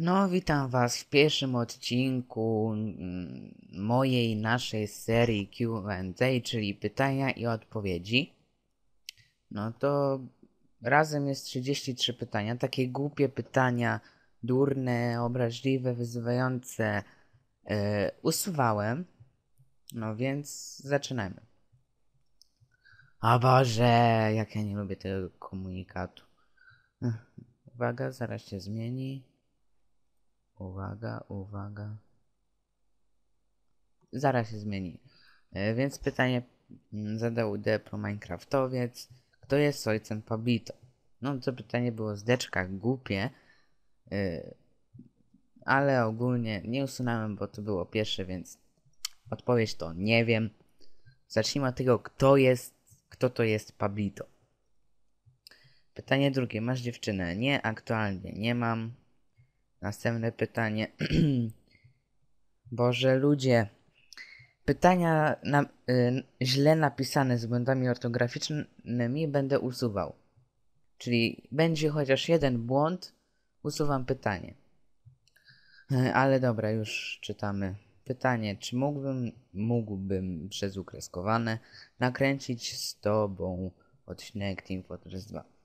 No, witam Was w pierwszym odcinku mm, mojej, naszej serii QA, czyli pytania i odpowiedzi. No to razem jest 33 pytania. Takie głupie pytania, durne, obraźliwe, wyzywające e, usuwałem. No więc zaczynajmy. O Boże, jak ja nie lubię tego komunikatu. Uwaga, zaraz się zmieni. Uwaga, uwaga. Zaraz się zmieni. E, Więc pytanie mm, zadał Depro Minecraftowiec. Kto jest ojcem Pablito? No to pytanie było z głupie. e, Ale ogólnie nie usunąłem, bo to było pierwsze, więc odpowiedź to nie wiem. Zacznijmy od tego, kto jest, kto to jest Pablito. Pytanie drugie. Masz dziewczynę? Nie, aktualnie nie mam. Następne pytanie. Boże, ludzie. Pytania na, y, źle napisane z błędami ortograficznymi będę usuwał. Czyli będzie chociaż jeden błąd, usuwam pytanie. Ale dobra, już czytamy. Pytanie, czy mógłbym, mógłbym przez ukreskowane nakręcić z tobą odcinek Team Fortress 2?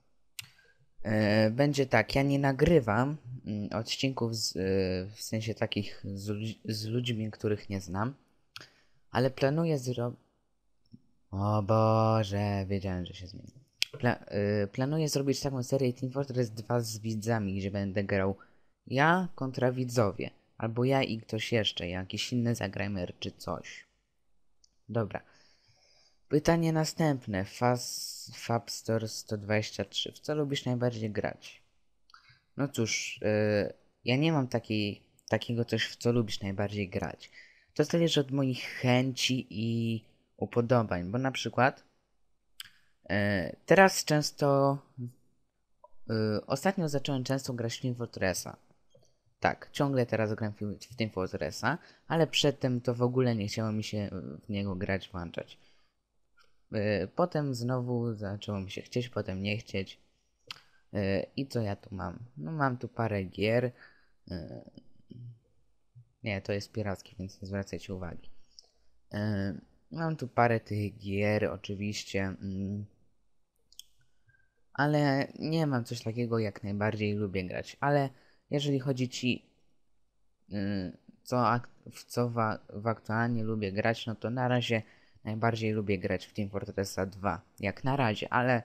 E, Będzie tak, ja nie nagrywam mm, odcinków z, e, w sensie takich z, z ludźmi, których nie znam, ale planuję zrobić. O Boże, wiedziałem, że się zmieni. Pla y, planuję zrobić taką serię Team Fortress 2 z widzami, gdzie będę grał ja kontra widzowie, albo ja i ktoś jeszcze, jakiś inny zagramer czy coś. Dobra. Pytanie następne. Faz, Fabstore 123. W co lubisz najbardziej grać? No cóż, yy, ja nie mam takiej, takiego coś, w co lubisz najbardziej grać. To zależy od moich chęci i upodobań, bo na przykład yy, teraz często, yy, ostatnio zacząłem często grać w Team Fortressa. Tak, ciągle teraz gram w, w Team Fortressa, ale przedtem to w ogóle nie chciało mi się w niego grać, włączać. Y, Potem znowu zaczęło mi się chcieć, potem nie chcieć. Y, I co ja tu mam? No mam tu parę gier. Y, Nie, to jest piracki, więc nie zwracajcie uwagi. Mam tu parę tych gier, oczywiście. mm, Ale nie mam coś takiego, jak najbardziej lubię grać. Ale jeżeli chodzi ci, y, co, w co w aktualnie lubię grać, no to na razie najbardziej lubię grać w Team Fortressa 2. Jak na razie, ale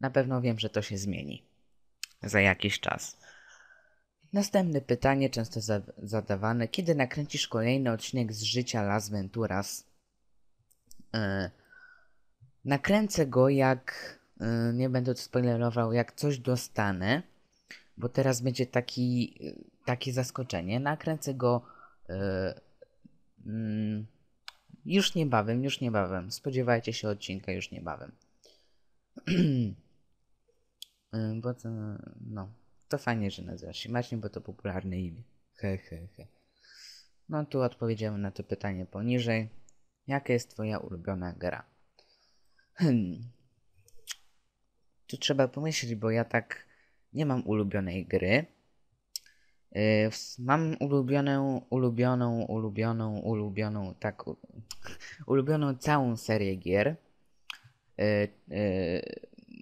na pewno wiem, że to się zmieni za jakiś czas. Następne pytanie, często za- zadawane. Kiedy nakręcisz kolejny odcinek z życia Las Venturas? E, nakręcę go jak, e, nie będę tu spoilerował, jak coś dostanę, bo teraz będzie taki, e, takie zaskoczenie. Nakręcę go e, mm, już niebawem, już niebawem. Spodziewajcie się odcinka już niebawem. Bo to, no, to fajnie, że nazywasz się Marcin, bo to popularne imię. He, he, he. No tu odpowiedziałem na to pytanie poniżej. Jaka jest twoja ulubiona gra? Hmm. Tu trzeba pomyśleć, bo ja tak nie mam ulubionej gry. Ws- Mam ulubioną, ulubioną, ulubioną, ulubioną, tak, ulubioną całą serię gier. Yy, yy,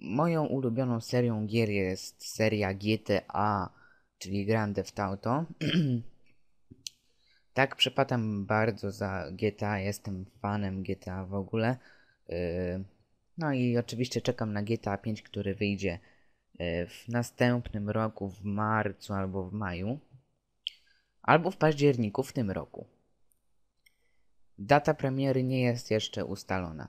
Moją ulubioną serią gier jest seria GTA, czyli Grand Theft Auto. Tak, przepadam bardzo za GTA, jestem fanem GTA w ogóle. No i oczywiście czekam na GTA 5, który wyjdzie w następnym roku, w marcu albo w maju, albo w październiku w tym roku. Data premiery nie jest jeszcze ustalona.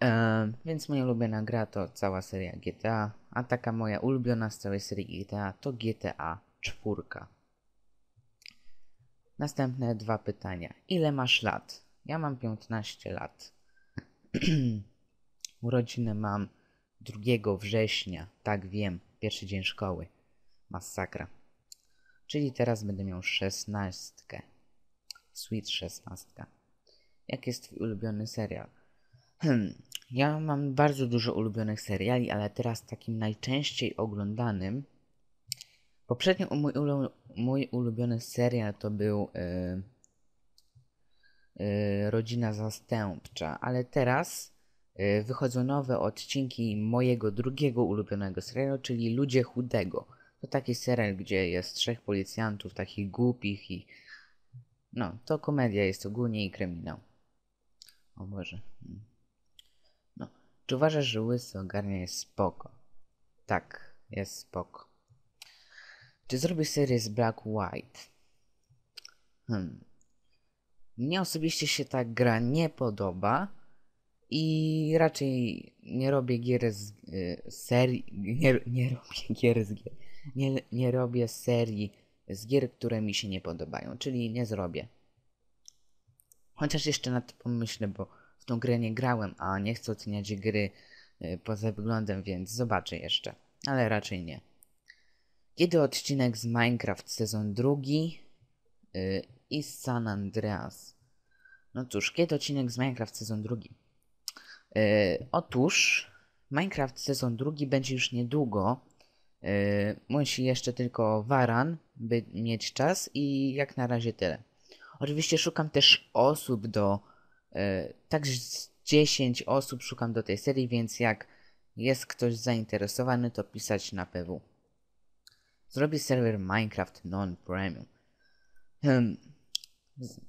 Eee, więc moja ulubiona gra to cała seria GTA, a taka moja ulubiona z całej serii GTA to GTA 4. Następne dwa pytania. Ile masz lat? Ja mam 15 lat. Urodziny mam 2 września. Tak wiem, pierwszy dzień szkoły. Masakra. Czyli teraz będę miał 16. Sweet 16. Jaki jest twój ulubiony serial? Hmm, ja mam bardzo dużo ulubionych seriali, ale teraz takim najczęściej oglądanym Poprzednio mój, ulu mój ulubiony serial to był yy, yy, Rodzina Zastępcza, ale teraz wychodzą nowe odcinki mojego drugiego ulubionego serialu, czyli Ludzie Chudego. To taki serial, gdzie jest trzech policjantów, takich głupich i... No, to komedia jest ogólnie i kryminał. O Boże. No. Czy uważasz, że łysy ogarnia jest spoko? Tak, jest spoko. Czy zrobisz serię z Black White? Hmm. Mnie osobiście się ta gra nie podoba i raczej nie robię gier z y, serii. Nie, nie robię gier z gier. Nie, nie robię serii z gier, które mi się nie podobają, czyli nie zrobię. Chociaż jeszcze nad tym pomyślę, bo w tą grę nie grałem, a nie chcę oceniać gry y, poza wyglądem, więc zobaczę jeszcze. Ale raczej nie. Kiedy odcinek z Minecraft sezon drugi yy, i San Andreas? No cóż, kiedy odcinek z Minecraft sezon drugi? Yy, otóż Minecraft sezon drugi będzie już niedługo. Yy, musi jeszcze tylko Waran, by mieć czas i jak na razie tyle. Oczywiście szukam też osób do... Yy, tak z 10 osób szukam do tej serii, więc jak jest ktoś zainteresowany, to pisać na PW. Zrobię serwer Minecraft non-premium. Hmm.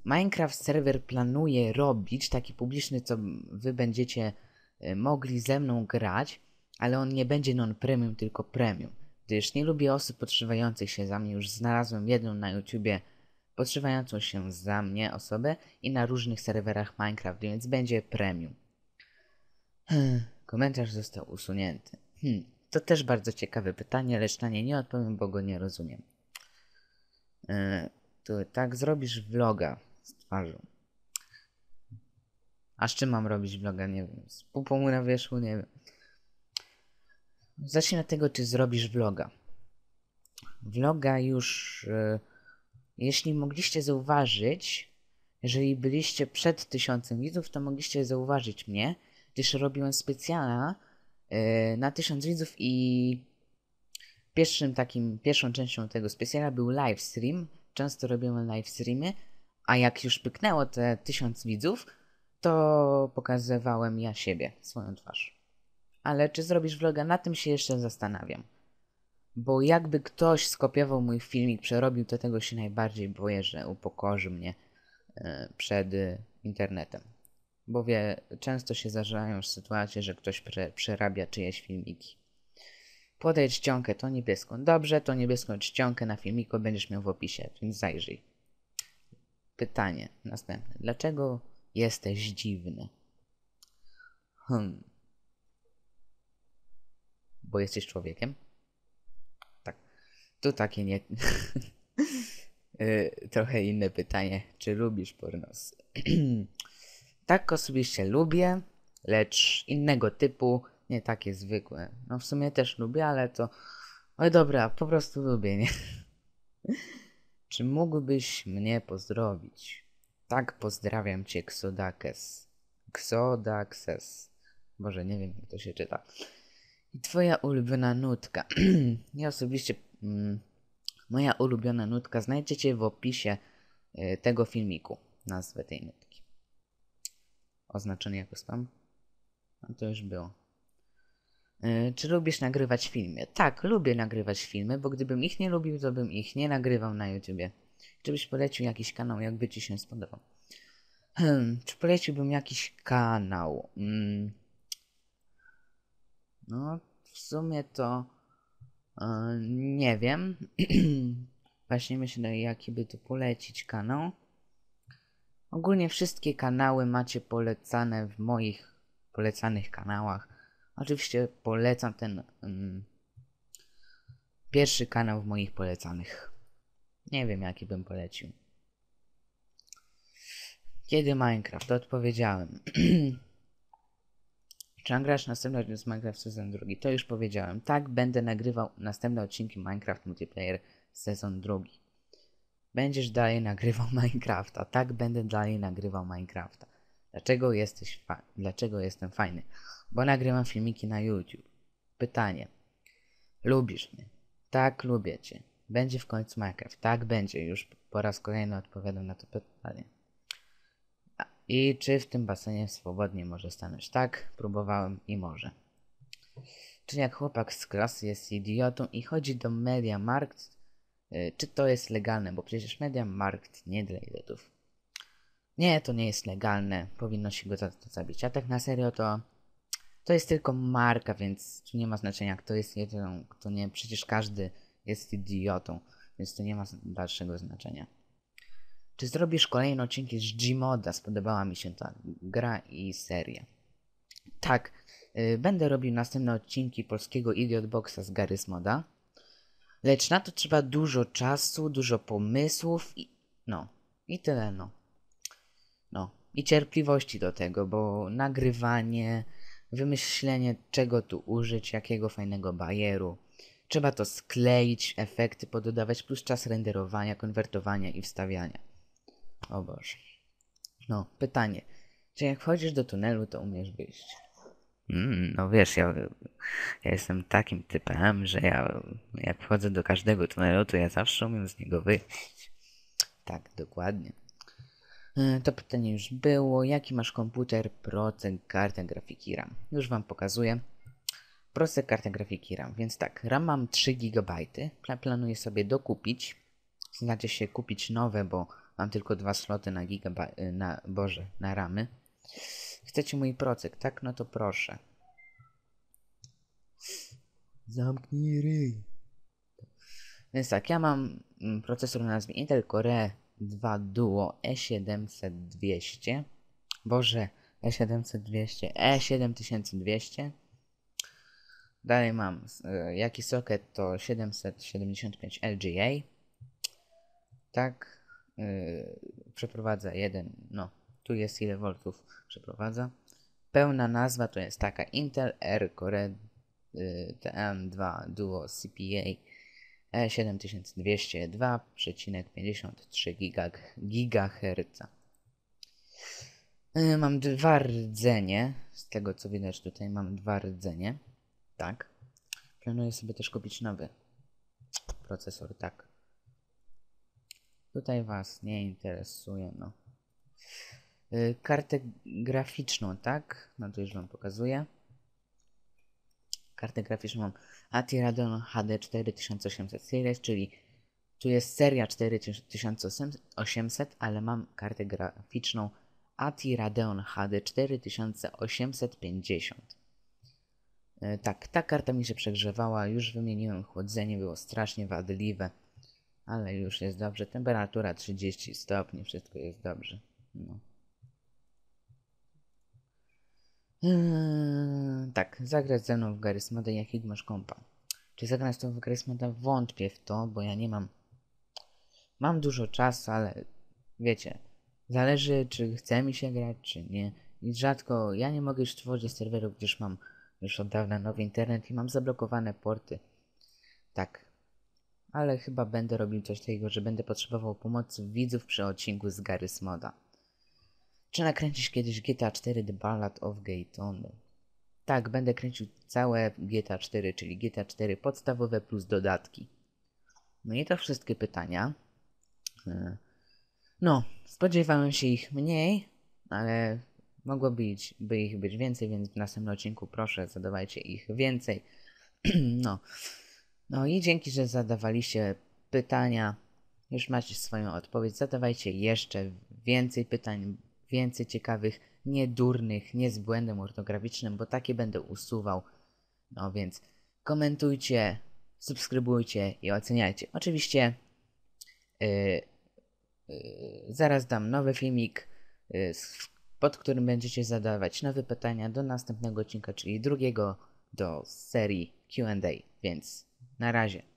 Minecraft serwer planuje robić taki publiczny, co wy będziecie e, mogli ze mną grać, ale on nie będzie non-premium, tylko premium. Gdyż nie lubię osób podszywających się za mnie, już znalazłem jedną na YouTubie podszywającą się za mnie osobę i na różnych serwerach Minecraft, więc będzie premium. Hmm. Komentarz został usunięty. Hmm. To też bardzo ciekawe pytanie, lecz na nie nie odpowiem, bo go nie rozumiem. Yy, to tak zrobisz vloga z twarzą. A z czym mam robić vloga? Nie wiem. Z pupą na wierzchu? Nie wiem. Zacznijmy od tego, czy zrobisz vloga. Vloga już... Yy, jeśli mogliście zauważyć, jeżeli byliście przed tysiącem widzów, to mogliście zauważyć mnie, gdyż robiłem specjala yy, na tysiąc widzów i pierwszym takim, pierwszą częścią tego specjala był live stream. Często robiłem live streamy, a jak już pyknęło te tysiąc widzów, to pokazywałem ja siebie, swoją twarz. Ale czy zrobisz vloga? Na tym się jeszcze zastanawiam. Bo jakby ktoś skopiował mój filmik, przerobił, to tego się najbardziej boję, że upokorzy mnie yy, przed internetem. Bo wie, często się zdarzają sytuacje, że ktoś pre, przerabia czyjeś filmiki. Podaj czcionkę to niebieską. Dobrze, to niebieską czcionkę na filmiku będziesz miał w opisie, więc zajrzyj. Pytanie następne. Dlaczego jesteś dziwny? Hmm. Bo jesteś człowiekiem? Tak. Tu takie nie... Y, trochę inne pytanie. Czy lubisz pornos? Tak osobiście lubię, lecz innego typu, nie takie zwykłe. No w sumie też lubię, ale to... Oj dobra, po prostu lubię, nie? Czy mógłbyś mnie pozdrowić? Tak, pozdrawiam cię, Xodakes. Xodakses. Boże, nie wiem, jak to się czyta. I twoja ulubiona nutka. ja osobiście... Mm, moja ulubiona nutka znajdziecie w opisie y, tego filmiku. Nazwę tej nutki oznaczony jako spam? No to już było. Yy, czy lubisz nagrywać filmy? Tak, lubię nagrywać filmy, bo gdybym ich nie lubił, to bym ich nie nagrywał na YouTubie. Czy byś polecił jakiś kanał, jakby ci się spodobał? Hmm, czy poleciłbym jakiś kanał? Hmm. No, w sumie to yy, nie wiem. Właśnie myślę, jaki by tu polecić kanał. Ogólnie wszystkie kanały macie polecane w moich polecanych kanałach. Oczywiście polecam ten um, pierwszy kanał w moich polecanych. Nie wiem jaki bym polecił. Kiedy Minecraft? Odpowiedziałem. Czy nagrasz następny odcinek z Minecraft sezon drugi? To już powiedziałem. Tak, będę nagrywał następne odcinki Minecraft Multiplayer sezon drugi. Będziesz dalej nagrywał Minecrafta. Tak, będę dalej nagrywał Minecrafta. Dlaczego jesteś Dlaczego jestem fajny? Bo nagrywam filmiki na YouTube. Pytanie. Lubisz mnie? Tak, lubię cię. Będzie w końcu Minecraft. Tak, będzie. Już po raz kolejny odpowiadam na to pytanie. I czy w tym basenie swobodnie może stanąć? Tak, próbowałem i może. Czy jak chłopak z klasy jest idiotą i chodzi do Media Markt, y, czy to jest legalne? Bo przecież Media Markt nie dla idiotów. Nie, to nie jest legalne. Powinno się go za to zabić. A tak na serio to to jest tylko marka, więc tu nie ma znaczenia, kto jest idiotą, kto nie. Przecież każdy jest idiotą, więc to nie ma dalszego znaczenia. Czy zrobisz kolejne odcinki z Gmoda? Spodobała mi się ta gra i seria. Tak, yy, będę robił następne odcinki polskiego Idiot Boxa z Garys Moda. Lecz na to trzeba dużo czasu, dużo pomysłów i no, i tyle no. No, i cierpliwości do tego, bo nagrywanie, wymyślenie czego tu użyć, jakiego fajnego bajeru. Trzeba to skleić, efekty pododawać, plus czas renderowania, konwertowania i wstawiania. O Boże. No, pytanie. Czy jak wchodzisz do tunelu, to umiesz wyjść? Mm, no wiesz, ja, ja jestem takim typem, że ja jak wchodzę do każdego tunelu, to ja zawsze umiem z niego wyjść. Tak, dokładnie. E, to pytanie już było. Jaki masz komputer, procent, kartę grafiki RAM? Już Wam pokazuję. Procent, kartę grafiki RAM. Więc tak, RAM mam 3 GB. Planuję sobie dokupić. Znaczy się kupić nowe, bo mam tylko dwa sloty na gigabaj... na, boże, na ramy. Chcecie mój procek, tak? No to proszę. Zamknij ryj. Więc tak, ja mam mm, procesor o nazwie Intel Core 2 Duo E7200. Boże, E7200, E7200. Dalej mam e, jaki socket to 775 LGA. Tak, yy, przeprowadza jeden, no, tu jest ile voltów przeprowadza. Pełna nazwa to jest taka Intel R Core yy, TM2 Duo CPA E7200 2,53 GHz. Yy, mam dwa rdzenie. Z tego co widać tutaj mam dwa rdzenie. Tak. Planuję sobie też kupić nowy procesor, tak. Tutaj Was nie interesuje, no. Yy, kartę graficzną, tak? No to już Wam pokazuję. Kartę graficzną mam ATI Radeon HD 4800 Series, czyli tu jest seria 4800, ale mam kartę graficzną ATI Radeon HD 4850. Yy, tak, ta karta mi się przegrzewała, już wymieniłem chłodzenie, było strasznie wadliwe. Ale już jest dobrze. Temperatura 30 stopni, wszystko jest dobrze. No. Tak, zagrać ze mną w Garry's Moda, jakiego masz kompa? Czy zagrać to w Garry's Moda? Wątpię w to, bo ja nie mam... Mam dużo czasu, ale wiecie, zależy czy chce mi się grać, czy nie. I rzadko, ja nie mogę już tworzyć serwerów, gdyż mam już od dawna nowy internet i mam zablokowane porty. Tak, ale chyba będę robił coś takiego, że będę potrzebował pomocy widzów przy odcinku z Garry's Moda. Czy nakręcisz kiedyś GTA 4 The Ballad of Gay Tony? Tak, będę kręcił całe GTA 4, czyli GTA 4 podstawowe plus dodatki. No i to wszystkie pytania. E, no, spodziewałem się ich mniej, ale mogło być, by ich być więcej, więc w następnym odcinku proszę zadawajcie ich więcej. no. No i dzięki, że zadawaliście pytania. Już macie swoją odpowiedź. Zadawajcie jeszcze więcej pytań, więcej ciekawych, niedurnych, nie z błędem ortograficznym, bo takie będę usuwał. No więc komentujcie, subskrybujcie i oceniajcie. Oczywiście yy, yy, zaraz dam nowy filmik, yy, pod którym będziecie zadawać nowe pytania do następnego odcinka, czyli drugiego do serii QA. Więc na razie.